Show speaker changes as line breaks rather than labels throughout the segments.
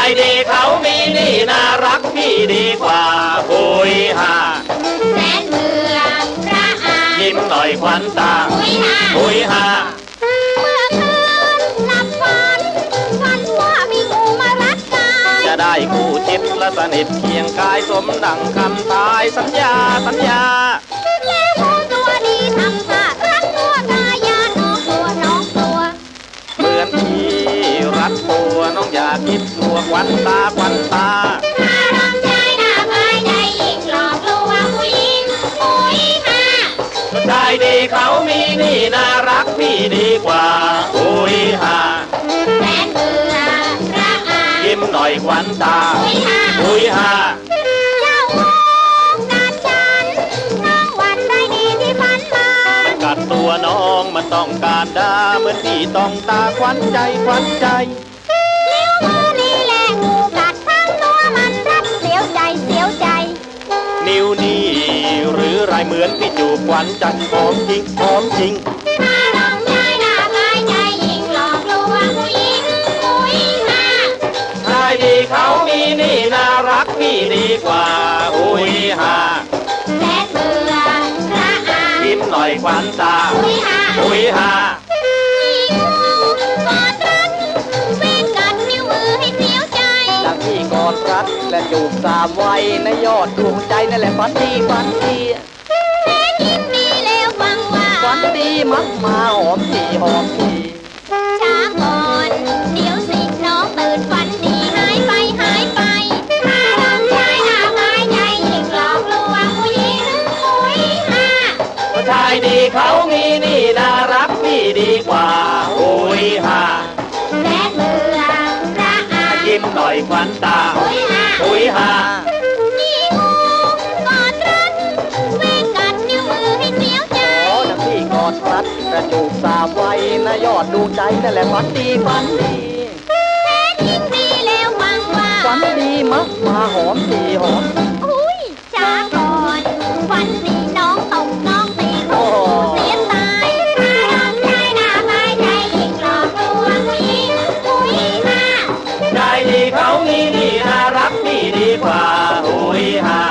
ายดีเขามีนี่น่ารักพี่ดีกว่าโุยฮา
แสนเมืองพระอา
ยิ้มหน่อยควันตา
อุ้ยฮา
โอยฮา
เมื่อคืนหลับฝันฝันว่ามีกูมารักกาย
จะได้คู่จิตและสนิทเพียงกายสมดังคำตายสัญญาสัญญา
แล้วมอง น้อง
อย่าคิดกลัวควันตาควันตา
อารมณ์ใจหน้าภายในยิ่งหลอกลวงผู้หญิงหุยหา
ชายดีเขามีนี่น่ารักพี่ดีกว่าโหุยฮา
แสนเบื่อระอา
ยิ้มหน่อยควันตา
หุยหา
โหุยฮา
เจ้ามองกัดฉันน้องวันได้ดีที่ฝันมา
มันกัดตัวน้องมันต้องการดาเหมือนพี่ต้องตาควันใจควันใจ
หรื
อไรเหมือนพี่จูบควันใจหอมจริงหอมจริง
อารมณ์ใจหน้าภายใจยิ่งหลอกลวงผู้หญิงหุยหา
ชายดีเขามีนี่น่ารักพี่ดีกว่าโหุยฮา
แสนเบื่อระอา
ยิ้มหน่อยควันตา
หุยหา
โหุยฮา
มีงูกอดรัดเว้นกัดนิ้วมือให้เสียวใจ
ดังที่กอดรัดและจูบสามไว้ในยอดดวงใจนั่นแหละฝันดีฝันดี
แม้ ยิ้มมีแล้วฟังว่า
ฝันดีมักมาหอมทีหอมที
ช้าก่อน เดี๋ยวสิน้องตื่นฝันดีหายไปหายไปอารมณ์ใจหน้าภายใจยิ่งหลอกลวงผู้หญิงหุยหา
ชายดีเขามีนี่น่ารักพี่ดีกว่าโหุยฮา
แสนเบื่อระอา
ยิ้มหน่อยควันตา
หุยหา
โหุยฮา
รัด
และจูบสามไว้ในยอดดวงใจนั่นแหละฝันดีฝันดี
แม้ยิ้มมีแล้วฟังว่า
ฝันดีมักมาหอมทีหอม
อุ้ยช้าก่อนฝันดีน้องตกน้องตีคู่เสียตายอารมณ์ใจหนาภายใจยิ่งหลอกลวงผู้หญิงหุยหา
ชายดีเขามีนี่น่ารักพี่ดีกว่าโหุยฮา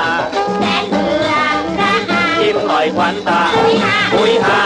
แสนเบื่อระอา
ยิ้มหน่อยควันตา
หุยหา
โหุยฮา